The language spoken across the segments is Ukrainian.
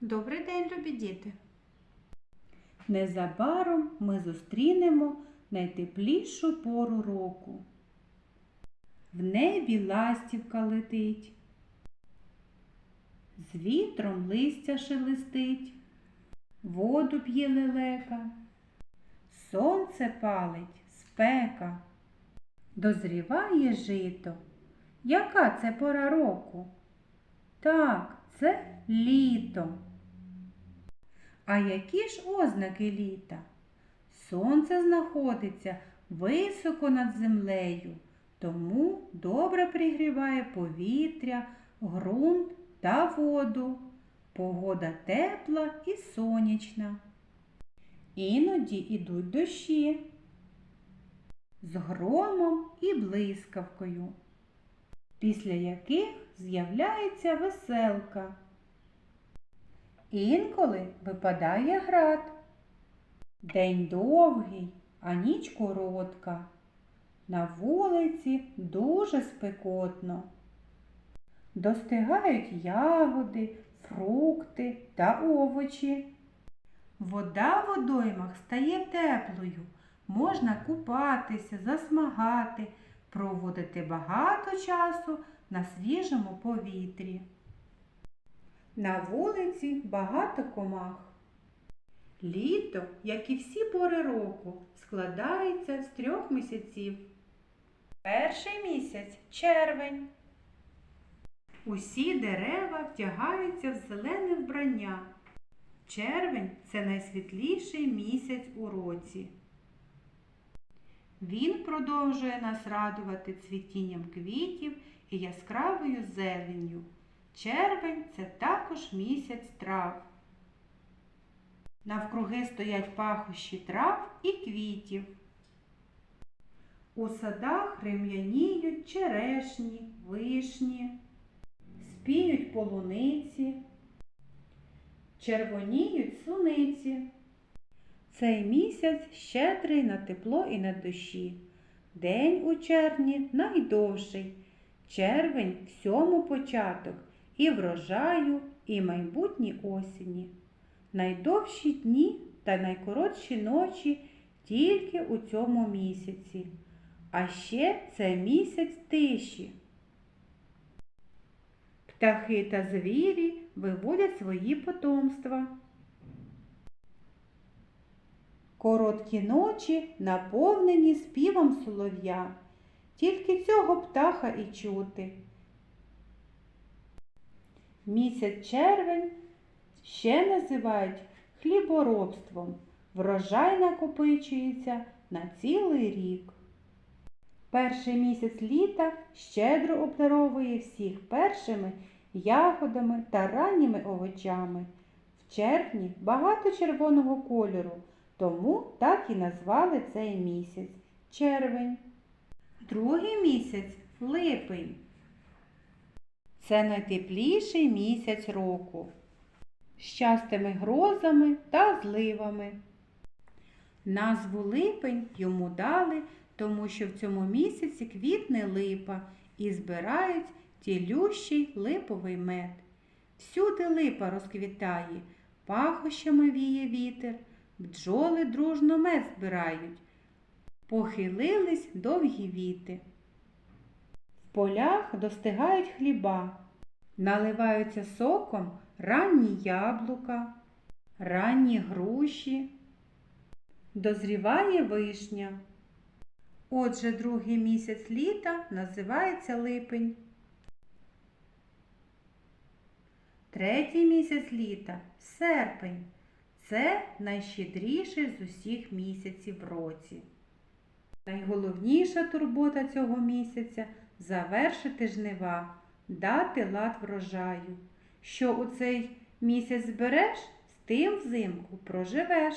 Добрий день, любі діти! Незабаром ми зустрінемо найтеплішу пору року. В небі ластівка летить, з вітром листя шелестить, воду п'є лелека, сонце палить, спека, дозріває жито. Яка це пора року? Так, це літо. А які ж ознаки літа? Сонце знаходиться високо над землею, тому добре пригріває повітря, ґрунт та воду. Погода тепла і сонячна. Іноді ідуть дощі з громом і блискавкою, після яких з'являється веселка. Інколи випадає град. День довгий, а ніч коротка. На вулиці дуже спекотно. Достигають ягоди, фрукти та овочі. Вода в водоймах стає теплою. Можна купатися, засмагати, проводити багато часу на свіжому повітрі. На вулиці багато комах. Літо, як і всі пори року, складається з трьох місяців. Перший місяць червень. Усі дерева вдягаються в зелене вбрання. Червень це найсвітліший місяць у році. Він продовжує нас радувати цвітінням квітів і яскравою зеленню. Червень це також місяць трав. Навкруги стоять пахощі трав і квітів. У садах рем'яніють черешні, вишні, спіють полуниці, червоніють суниці. Цей місяць щедрий на тепло і на дощі. День у червні найдовший. Червень всьому початок і врожаю, і майбутній осені. Найдовші дні та найкоротші ночі тільки у цьому місяці. А ще це місяць тиші. Птахи та звірі виводять свої потомства. Короткі ночі наповнені співом солов'я. Тільки цього птаха і чути. Місяць червень ще називають хліборобством. Врожай накопичується на цілий рік. Перший місяць літа щедро обдаровує всіх першими ягодами та ранніми овочами. В червні багато червоного кольору, тому так і назвали цей місяць червень. Другий місяць липень. Це найтепліший місяць року з частими грозами та зливами. Назву липень йому дали, тому що в цьому місяці квітне липа і збирають тілющий липовий мед. Всюди липа розквітає, пахощами віє вітер, бджоли дружно мед збирають. Похилились довгі віти. В полях достигають хліба, наливаються соком ранні яблука, ранні груші, дозріває вишня. Отже, другий місяць літа називається липень. Третій місяць літа серпень. Це найщедріший з усіх місяців в році. Найголовніша турбота цього місяця завершити жнива, дати лад врожаю. Що у цей місяць збереш, з тим взимку проживеш.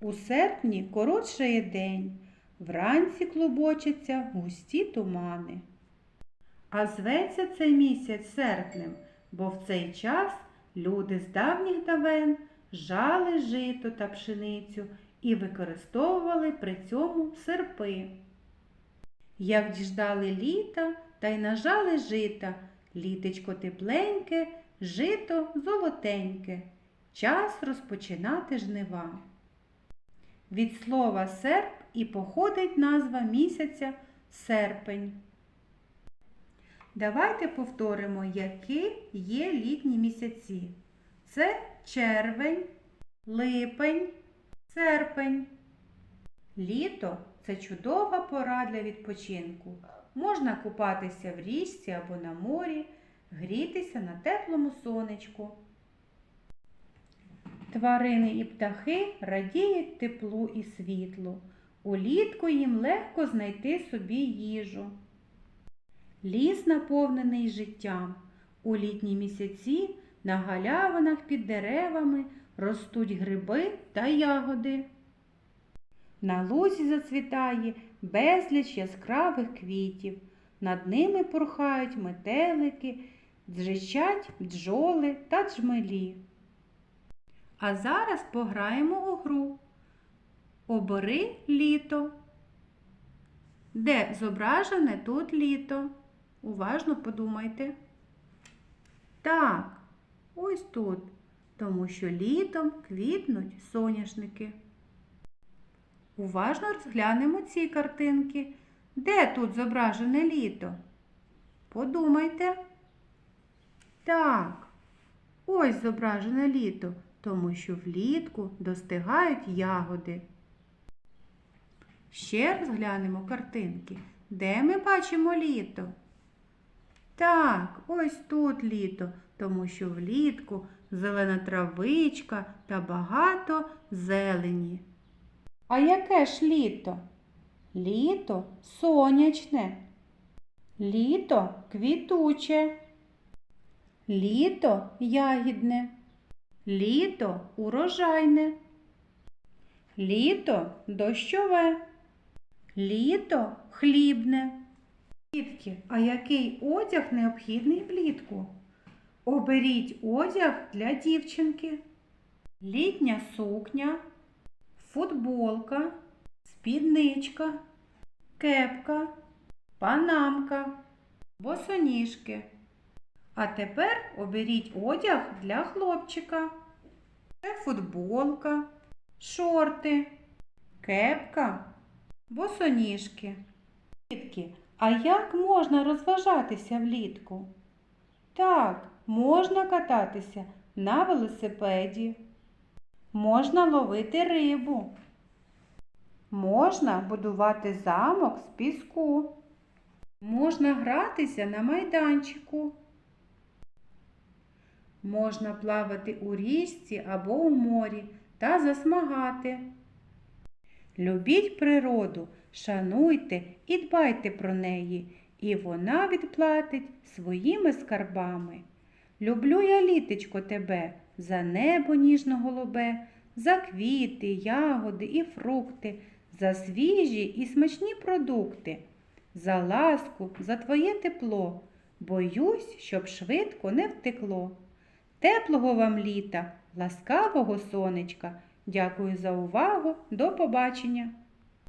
У серпні коротшає день, вранці клубочаться густі тумани. А зветься цей місяць серпнем, бо в цей час люди з давніх давен жали жито та пшеницю і використовували при цьому серпи. Як діждали літа та й нажали жита, літечко тепленьке, жито золотеньке. Час розпочинати жнива. Від слова серп і походить назва місяця серпень. Давайте повторимо, які є літні місяці. Це червень, липень, серпень. Літо це чудова пора для відпочинку. Можна купатися в річці або на морі, грітися на теплому сонечку. Тварини і птахи радіють теплу і світлу. Улітку їм легко знайти собі їжу. Ліс наповнений життям. У літні місяці на галявинах під деревами ростуть гриби та ягоди. На лузі зацвітає безліч яскравих квітів. Над ними порхають метелики, дзжичать бджоли та джмелі. А зараз пограємо у гру. Обери літо. Де зображене тут літо? Уважно подумайте. Так, ось тут, тому що літом квітнуть соняшники. Уважно розглянемо ці картинки. Де тут зображене літо? Подумайте. Так, ось зображене літо, тому що влітку достигають ягоди. Ще розглянемо картинки. Де ми бачимо літо? Так, ось тут літо, тому що влітку зелена травичка та багато зелені. А яке ж літо? Літо сонячне, літо квітуче, літо ягідне, літо урожайне, літо дощове, літо хлібне. Дітки, а який одяг необхідний влітку? Оберіть одяг для дівчинки. Літня сукня, футболка, спідничка, кепка, панамка, босоніжки. А тепер оберіть одяг для хлопчика. Це футболка, шорти, кепка, босоніжки. Дітки, а як можна розважатися влітку? Так, можна кататися на велосипеді, можна ловити рибу, можна будувати замок з піску, можна гратися на майданчику, можна плавати у річці або у морі та засмагати. Любіть природу, шануйте і дбайте про неї, і вона відплатить своїми скарбами. Люблю я літечко тебе, за небо ніжно-голубе, за квіти, ягоди і фрукти, за свіжі і смачні продукти, за ласку, за твоє тепло. Боюсь, щоб швидко не втекло. Теплого вам літа, ласкавого сонечка. Дякую за увагу. До побачення!